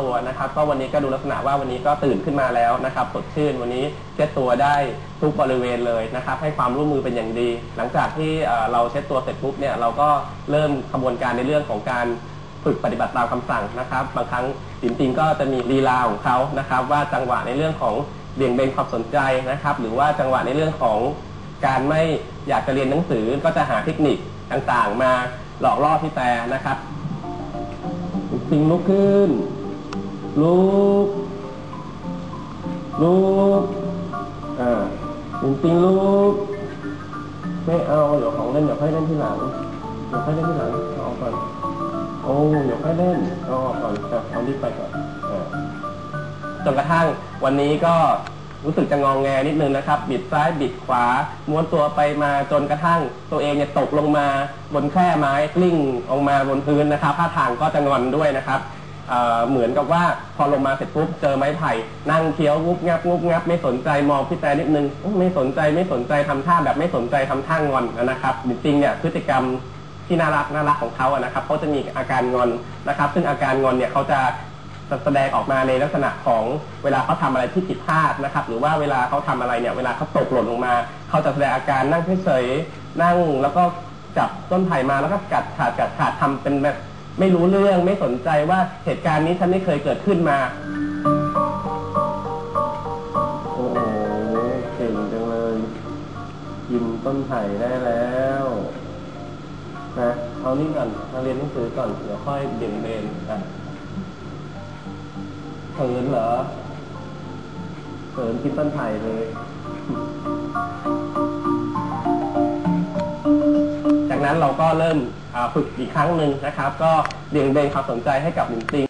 ตัวนะครับ ก็วันนี้ก็ดูลักษณะว่าวันนี้ก็ตื่นขึ้นมาแล้วนะครับสดชื่นวันนี้เช็ดตัวได้ทุกบริเวณเลยนะครับ ให้ความร่วมมือเป็นอย่างดี หลังจากที่เราเช็ดตัวเสร็จปุ๊บเนี่ยเราก็เริ่มขบวนการในเรื่องของการฝึกปฏิบัติตามคำสั่งนะครับ บางครั้งจริงๆก็จะมีลีลาของเขานะครับ ว่าจังหวะในเรื่องของเบี่ยงเบนความสนใจนะครับ หรือว่าจังหวะในเรื่องของการไม่อยากจะเรียนหนังสือก็จะหาเทคนิคต่างๆ มาหลอกล่อพี่แต่นะครับสิงลุกขึ้น ลุกลุกอ่าสิงสิงลุกไม่เอาเดี๋ยวของเล่นเดี๋ยวค่อยเล่นที่หลังเดี๋ยวค่อยเล่นที่หลังเอาออกก่อนโอ้เดี๋ยวค่อยเล่นเอาออกก่อนอะเอารีบไปก่อนอ่าจนกระทั่งวันนี้ก็รู้สึกจะงองแงนิดนึงนะครับ บิดซ้ายบิดขวา ม้วนตัวไปมาจนกระทั่งตัวเองเนี่ยตกลงมาบนแคร่ไม้กลิ้งออกมาบนพื้นนะครับท่าทางก็จะงอนด้วยนะครับ เอ่อเหมือนกับว่าพอลงมาเสร็จปุ๊บเจอไม้ไผ่นั่งเคี้ยวงุบงับงุบงับไม่สนใจมองพี่แต่นิดนึงอื้อไม่สนใจไม่สนใจทำท่าแบบไม่สนใจทำท่างอนนะครับจริงๆเนี่ยพฤติกรรมที่น่ารักน่ารักของเขาอะนะครับเขาจะมีอาการงอนนะครับ ซึ่งอาการงอนเนี่ยเขาจะจะแสดงออกมาในลักษณะของเวลาเขาทำอะไรที่ผิดพลาดนะครับ หรือว่าเวลาเขาทำอะไรเนี่ยเวลาเขาตกหล่นลงมาเขาจะแสดงอาการนั่งเฉยๆนั่งแล้วก็จับต้นไผ่มาแล้วก็กัดขาดกัดขาดทำเป็นแบบ ไม่รู้เรื่องไม่สนใจว่าเหตุการณ์นี้ฉันไม่เคยเกิดขึ้นมา โอ้โหเก่งจังเลยกินต้นไผ่ได้แล้วนะเอานี่ก่อนมาเรียนหนังสือก่อนเดี๋ยวค่อยเบี่ยงเบนอะเขินเหรอเขินคิดต้นไผ่เลย นั้นเราก็เริ่มฝึกอีกครั้งหนึ่งนะครับ ก็เบี่ยงเบนความสนใจให้กับหนุ่มติง